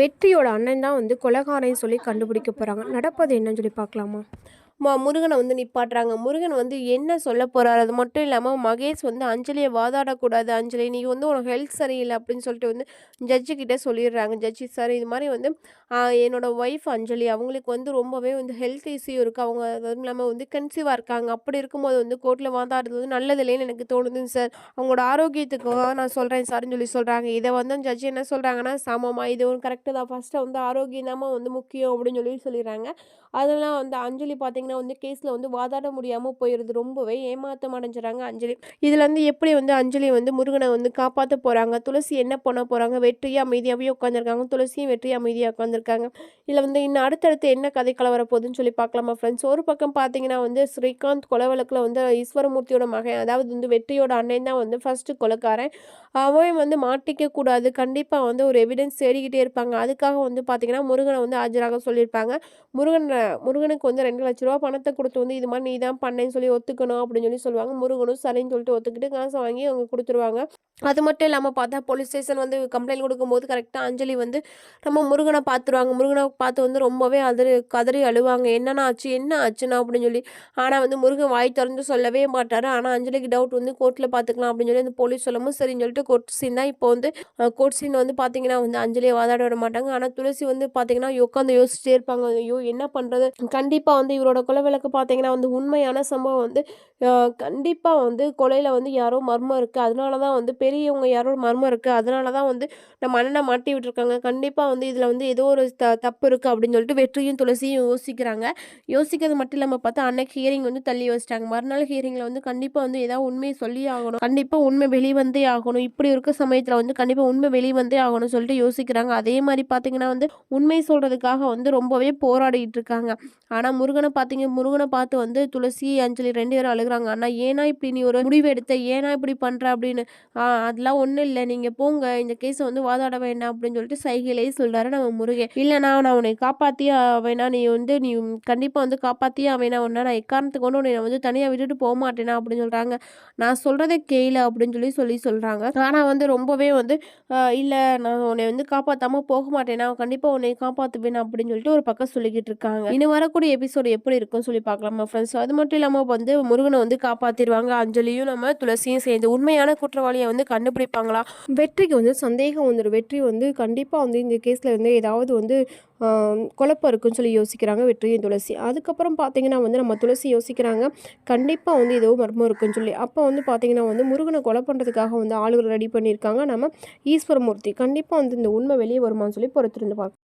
வெற்றியோட அண்ணன் தான் வந்து கொலைகாரன்னு சொல்லி கண்டுபிடிக்க போகிறாங்க நடப்பது என்னன்னு சொல்லி பார்க்கலாமா? முருகனை வந்து நிப்பாட்டுறாங்க. முருகன் வந்து என்ன சொல்ல போகிறார் அது மட்டும் இல்லாமல் மகேஷ் வந்து அஞ்சலியை வாதாடக்கூடாது அஞ்சலி. நீ வந்து உனக்கு ஹெல்த் சரியில்லை அப்படின்னு சொல்லிட்டு வந்து ஜட்ஜு கிட்ட சொல்லிடுறாங்க. ஜட்ஜி சார் இது மாதிரி வந்து என்னோட ஒய்ஃப் அஞ்சலி அவங்களுக்கு வந்து ரொம்பவே வந்து ஹெல்த் இஷ்யூ இருக்குது அவங்க அதுவும் இல்லாமல் வந்து கன்சீவாக இருக்காங்க. அப்படி இருக்கும்போது வந்து கோர்ட்டில் வாதாடுறது வந்து நல்லது இல்லைன்னு எனக்கு தோணுதுங்க சார் அவங்களோட ஆரோக்கியத்துக்காக நான் சொல்கிறேன் சார்னு சொல்லி சொல்கிறாங்க இதை வந்து ஜட்ஜி என்ன சொல்கிறாங்கன்னா சமமாக இது ஒரு கரெக்டு தான். ஃபஸ்ட்டு வந்து ஆரோக்கியம் தான் வந்து முக்கியம் அப்படின்னு சொல்லி சொல்லிடுறாங்க. அதெல்லாம் வந்து அஞ்சலி பார்த்தீங்கன்னா வந்து கேஸில் வந்து வாதாட முடியாமல் போயிடுது ரொம்பவே ஏமாற்றம் அடைஞ்சிடறாங்க அஞ்சலி. இதில் வந்து எப்படி வந்து அஞ்சலி வந்து முருகனை வந்து காப்பாற்ற போகிறாங்க துளசி என்ன பண்ண போகிறாங்க வெற்றியாக அமைதியாகவே உட்காந்துருக்காங்க துளசியும் வெற்றி அமைதியாக உட்காந்துருக்காங்க இதில் வந்து இன்னும் அடுத்தடுத்து என்ன கதை கலவர போகுதுன்னு சொல்லி பார்க்கலாமா ஃப்ரெண்ட்ஸ் ஒரு பக்கம் பார்த்தீங்கன்னா வந்து ஸ்ரீகாந்த் கொலை வழக்கில் வந்து ஈஸ்வரமூர்த்தியோட மகன் அதாவது வந்து வெற்றியோட அண்ணன் தான் வந்து ஃபஸ்ட்டு கொலைக்காரன். அவன் வந்து மாட்டிக்க கூடாது. கண்டிப்பாக வந்து ஒரு எவிடன்ஸ் தேடிக்கிட்டே இருப்பாங்க. அதுக்காக வந்து பார்த்தீங்கன்னா முருகனை வந்து ஆஜராக சொல்லியிருப்பாங்க. முருகன் முருகனுக்கு வந்து ரெண்டு லட்ச ரூபா பணத்தை கொடுத்து வந்து இது மாதிரி நீ தான் பண்ணேன்னு சொல்லி ஒத்துக்கணும் அப்படின்னு சொல்லி சொல்லுவாங்க. முருகனும் சரின்னு சொல்லிட்டு ஒத்துக்கிட்டு காசை வாங்கி அவங்க கொடுத்துருவாங்க. அது மட்டும் இல்லாமல் பார்த்தா போலீஸ் ஸ்டேஷன் வந்து கம்ப்ளைண்ட் கொடுக்கும்போது கரெக்டாக அஞ்சலி வந்து நம்ம முருகனை பார்த்துருவாங்க. முருகனை பார்த்து வந்து ரொம்பவே அதிர் கதறி அழுவாங்க. என்னென்ன ஆச்சு? என்ன ஆச்சுன்னா அப்படின்னு சொல்லி. ஆனால் வந்து முருகன் வாய் திறந்து சொல்லவே மாட்டார். ஆனால் அஞ்சலிக்கு டவுட் வந்து கோர்ட்டில் பார்த்துக்கலாம் அப்படின்னு சொல்லி அந்த போலீஸ் சொல்லவும் சரின்னு சொல்லிட்டு கோர்ட் சீன் தான் இப்போ வந்து கோர்ட் சீன் வந்து பார்த்தீங்கன்னா வந்து அஞ்சலியை வாதாட விட மாட்டாங்க. ஆனால் துளசி வந்து பார்த்தீங்கன்னா உட்காந்து யோசிச்சுட்டே இருப்பாங்க. ஐயோ என்ன பண்ணுறது கண்டிப்பாக வந்து இவரோட கொலை விளக்கு பார்த்தீங்கன்னா வந்து உண்மையான சம்பவம் வந்து கண்டிப்பாக வந்து கொலையில் வந்து யாரோ மர்மம் இருக்குது அதனால தான் வந்து பெரியவங்க யாரோ மர்மம் இருக்குது அதனால தான் வந்து நம்ம அண்ணனை மாட்டி விட்டுருக்காங்க. கண்டிப்பாக வந்து இதில் வந்து ஏதோ ஒரு த தப்பு இருக்குது அப்படின்னு சொல்லிட்டு வெற்றியும் துளசியும் யோசிக்கிறாங்க. யோசிக்கிறது மட்டும் இல்லாமல் பார்த்தா அன்னைக்கு ஹியரிங் வந்து தள்ளி வச்சிட்டாங்க. மறுநாள் ஹியரிங்கில் வந்து கண்டிப்பாக வந்து ஏதாவது உண்மையை சொல்லி ஆகணும். கண்டிப்பாக உண்மை வெளிவந்தே ஆகணும். இப்படி இருக்க சமயத்தில் வந்து கண்டிப்பாக உண்மை வெளிவந்தே ஆகணும் சொல்லிட்டு யோசிக்கிறாங்க. அதே மாதிரி பார்த்தீங்கன்னா வந்து உண்மை சொல்கிறதுக்காக வந்து ரொம்பவே போராடிட்டு இருக்காங்க. ஆனால் முருகனை பார்த்தீங்க முருகனை பார்த்து வந்து துளசி அஞ்சலி ரெண்டு பேரும் அழுகுறாங்க. ஆனால் ஏன்னா இப்படி நீ ஒரு முடிவு எடுத்த ஏன்னா இப்படி பண்ணுற அப்படின்னு அதெல்லாம் ஒன்றும் இல்லை. நீங்கள் போங்க. இந்த கேஸை வந்து வாதாட வேண்டாம். அப்படின்னு சொல்லிட்டு சைகையிலேயே சொல்கிறாரு நம்ம முருகன். இல்லைண்ணா நான் உன்னை காப்பாற்றியே வேணா நீ வந்து நீ கண்டிப்பாக வந்து காப்பாற்றியே வேணா ஒன்றா நான் எக்காரணத்துக்கு கொண்டு உன்னை வந்து தனியாக விட்டுட்டு போக மாட்டேனா அப்படின்னு சொல்கிறாங்க நான் சொல்கிறத கேளு அப்படின்னு சொல்லி சொல்லி சொல்கிறாங்க ஆனால் வந்து ரொம்பவே வந்து இல்லை. நான் உன்னை வந்து காப்பாற்றாமல் போக மாட்டேனா கண்டிப்பாக உன்னை காப்பாற்றுவேன் அப்படின்னு சொல்லிட்டு ஒரு பக்கம் சொல்லிக்கிட்டு இருக்காங்க. இனி வரக்கூடிய எபிசோடு எப்படி இருக்கும்னு சொல்லி பார்க்கலாமா ஃப்ரெண்ட்ஸ் அது மட்டும் இல்லாமல் வந்து முருகனை வந்து காப்பாற்றிடுவாங்க அஞ்சலியும் நம்ம துளசியும் சேர்ந்து உண்மையான குற்றவாளியை வந்து கண்டுபிடிப்பாங்களா? வெற்றிக்கு வந்து சந்தேகம் வந்துடும் வெற்றி வந்து கண்டிப்பாக வந்து இந்த கேஸில் வந்து ஏதாவது வந்து குழப்பம் இருக்குன்னு சொல்லி யோசிக்கிறாங்க வெற்றியும் துளசி. அதுக்கப்புறம் பார்த்தீங்கன்னா வந்து நம்ம துளசி யோசிக்கிறாங்க. கண்டிப்பாக வந்து ஏதோ மர்மம் இருக்குன்னு சொல்லி. அப்போ வந்து பார்த்தீங்கன்னா வந்து முருகனை கொலை பண்ணுறதுக்காக வந்து ஆளுகள் ரெடி பண்ணியிருக்காங்க நம்ம ஈஸ்வரமூர்த்தி. கண்டிப்பாக வந்து இந்த உண்மை வெளியே வருமான்னு சொல்லி பொறுத்திருந்து பார்க்கலாம்